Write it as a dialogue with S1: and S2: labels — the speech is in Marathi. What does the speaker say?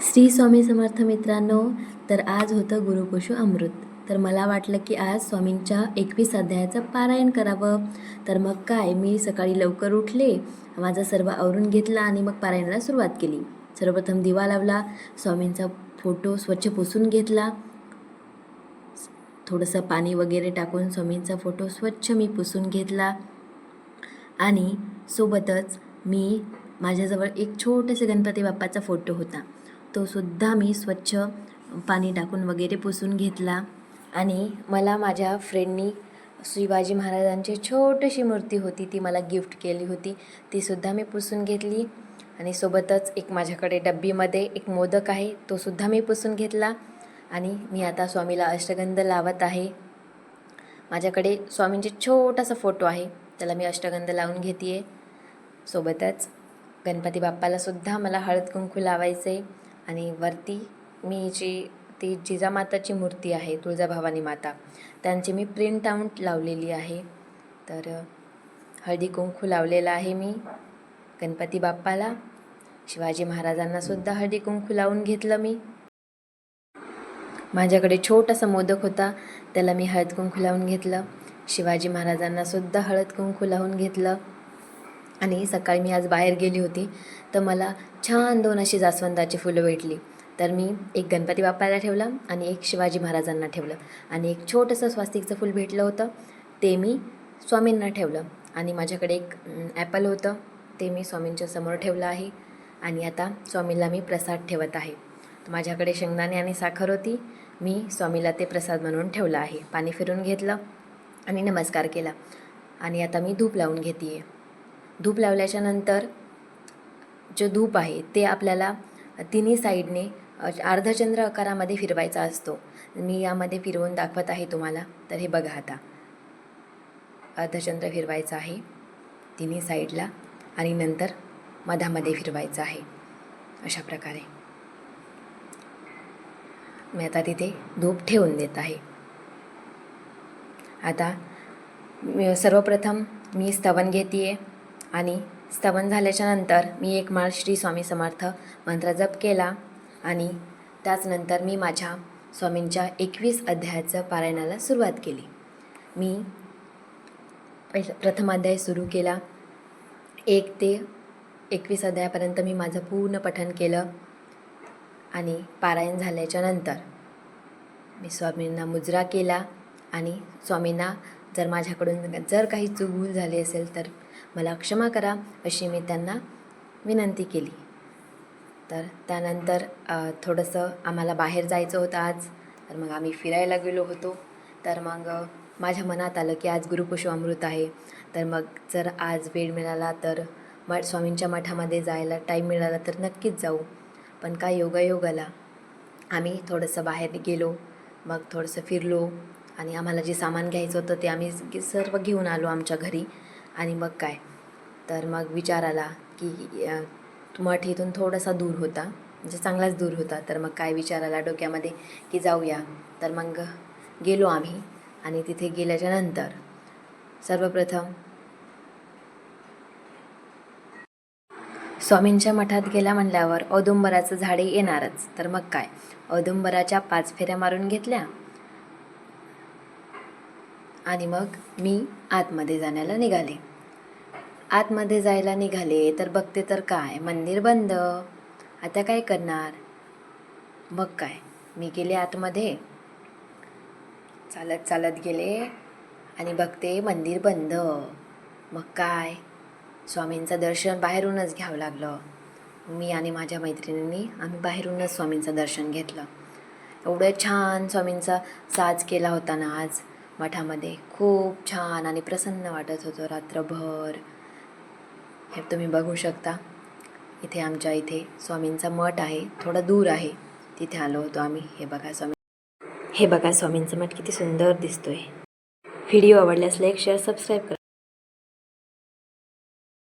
S1: श्री स्वामी समर्थ मित्रांनो तर आज होतं गुरुपशु अमृत. तर मला वाटलं की आज स्वामींच्या एकवीस अध्यायाचं पारायण करावं. तर मग काय मी सकाळी लवकर उठले माझा सर्व आवरून घेतला आणि मग पारायणाला सुरुवात केली. सर्वप्रथम दिवा लावला स्वामींचा फोटो स्वच्छ पुसून घेतला. थोडंसं पाणी वगैरे टाकून स्वामींचा फोटो स्वच्छ मी पुसून घेतला. आणि सोबतच मी माझ्याजवळ एक छोटेसे गणपती बाप्पाचा फोटो होता. तो सुद्धा मी स्वच्छ पाणी टाकून वगैरे पुसून घेतला. आणि मला माझ्या फ्रेंडनी शिवाजी महाराजांची छोटीशी मूर्ती होती ती मला गिफ्ट केली होती. तीसुद्धा मी पुसून घेतली. आणि सोबतच एक माझ्याकडे डब्बीमध्ये एक मोदक आहे तो सुद्धा मी पुसून घेतला. आणि मी आता स्वामीला अष्टगंध लावत आहे. माझ्याकडे स्वामींचे छोटासा फोटो आहे त्याला मी अष्टगंध लावून घेते आहे सोबतच गणपती बाप्पालासुद्धा मला हळद कुंकू लावायचं आहे आणि वरती मी जी ती जिजामाताची मूर्ती आहे तुळजाभवानी माता त्यांची मी प्रिंट आउट लावलेली आहे. तर हळदी कुंकू लावलेला आहे मी गणपती बाप्पाला. शिवाजी महाराजांनासुद्धा हळदी कुंकू लावून घेतलं मी. माझ्याकडे छोटासा मोदक होता त्याला मी हळद कुंकू लावून घेतलं. शिवाजी महाराजांनासुद्धा हळद कुंकू लावून घेतलं. आणि सकाळी मी आज बाहेर गेली होती तर मला छान दोन अशी जास्वंदाची फुलं भेटली. तर मी एक गणपती बाप्पाला ठेवलं आणि एक शिवाजी महाराजांना ठेवलं. आणि एक छोटंसं स्वास्तिकचं फूल भेटलं होतं ते मी स्वामींना ठेवलं. आणि माझ्याकडे एक ॲपल होतं ते मी स्वामींच्या समोर ठेवलं आहे. आणि आता स्वामीला मी प्रसाद ठेवत आहे. माझ्याकडे शेंगदाणे आणि साखर होती मी स्वामीला ते प्रसाद म्हणून ठेवलं आहे. पाणी फिरून घेतलं आणि नमस्कार केला. आणि आता मी धूप लावून घेते आहे धूप लावल्याच्या नंतर जो धूप आहे ते आपल्याला तिन्ही साईडने अर्धचंद्र आकारामध्ये फिरवायचा असतो. मी यामध्ये फिरवून दाखवत आहे तुम्हाला. तर हे बघा आता. अर्धचंद्र फिरवायचं आहे तिन्ही साईडला आणि नंतर मधामध्ये फिरवायचं आहे. अशा प्रकारे. मी आता तिथे धूप ठेवून देत आहे. आता सर्वप्रथम मी स्तवन घेते आहे आणि स्तवन झाल्याच्यानंतर मी एक माळ श्री स्वामी समर्थ मंत्र जप केला आणि त्याचनंतर मी माझ्या स्वामींच्या एकवीस अध्यायाचं पारायणाला सुरुवात केली. मी पहिलं प्रथम अध्याय सुरू केला. एक ते एकवीस अध्यायापर्यंत मी माझं पूर्ण पठन केलं आणि पारायण झाल्याच्यानंतर मी स्वामींना मुजरा केला आणि स्वामींना जर माझ्याकडून जर काही चूक झाली असेल तर मला क्षमा करा अशी मी त्यांना विनंती केली. तर त्यानंतर थोडंसं आम्हाला बाहेर जायचं होतं आज. तर मग आम्ही फिरायला गेलो होतो. तर मग माझ्या मनात आलं की आज गुरुपुष्प अमृत आहे. तर मग जर आज वेळ मिळाला तर मठ स्वामींच्या मठामध्ये जायला टाईम मिळाला तर नक्कीच जाऊ. पण काय योगायोगाला? आम्ही थोडंसं बाहेर गेलो. मग थोडंसं फिरलो. आणि आम्हाला जे सामान घ्यायचं होतं ते आम्ही सर्व घेऊन आलो आमच्या घरी. आणि मग काय? तर मग विचार आला की मठ इथून थोडासा दूर होता म्हणजे चांगलाच दूर होता. तर मग काय विचार आला डोक्यामध्ये की जाऊया. तर मग गेलो आम्ही आणि तिथे गेल्याच्यानंतर सर्वप्रथम स्वामींच्या मठात गेला म्हणल्यावर औदुंबराचं झाडे येणारच. तर मग काय? औदुंबराच्या पाच फेऱ्या मारून घेतल्या. आणि मग मी आतमध्ये जाण्याला निघाले. आतमध्ये जायला निघाले तर बघते तर काय? मंदिर बंद. आता काय करणार? मग काय? मी गेले आतमध्ये. चालत चालत गेले आणि बघते मंदिर बंद. मग काय? स्वामींचं दर्शन बाहेरूनच घ्यावं लागलं. मी आणि माझ्या मैत्रिणींनी आम्ही बाहेरूनच स्वामींचं दर्शन घेतलं. एवढं छान स्वामींचा साज केला होता ना आज. मठामध्ये खूप छान आणि प्रसन्न वाटत होतं रात्रभर. हे तुम्ही बघू शकता. इथे आमच्या इथे स्वामींचा मठ आहे थोडा दूर आहे. तिथे आलो होतो आम्ही. हे बघा स्वामी. हे बघा स्वामींचं मठ किती सुंदर दिसतोय. व्हिडिओ आवडल्यास लाईक शेअर सबस्क्राईब करा.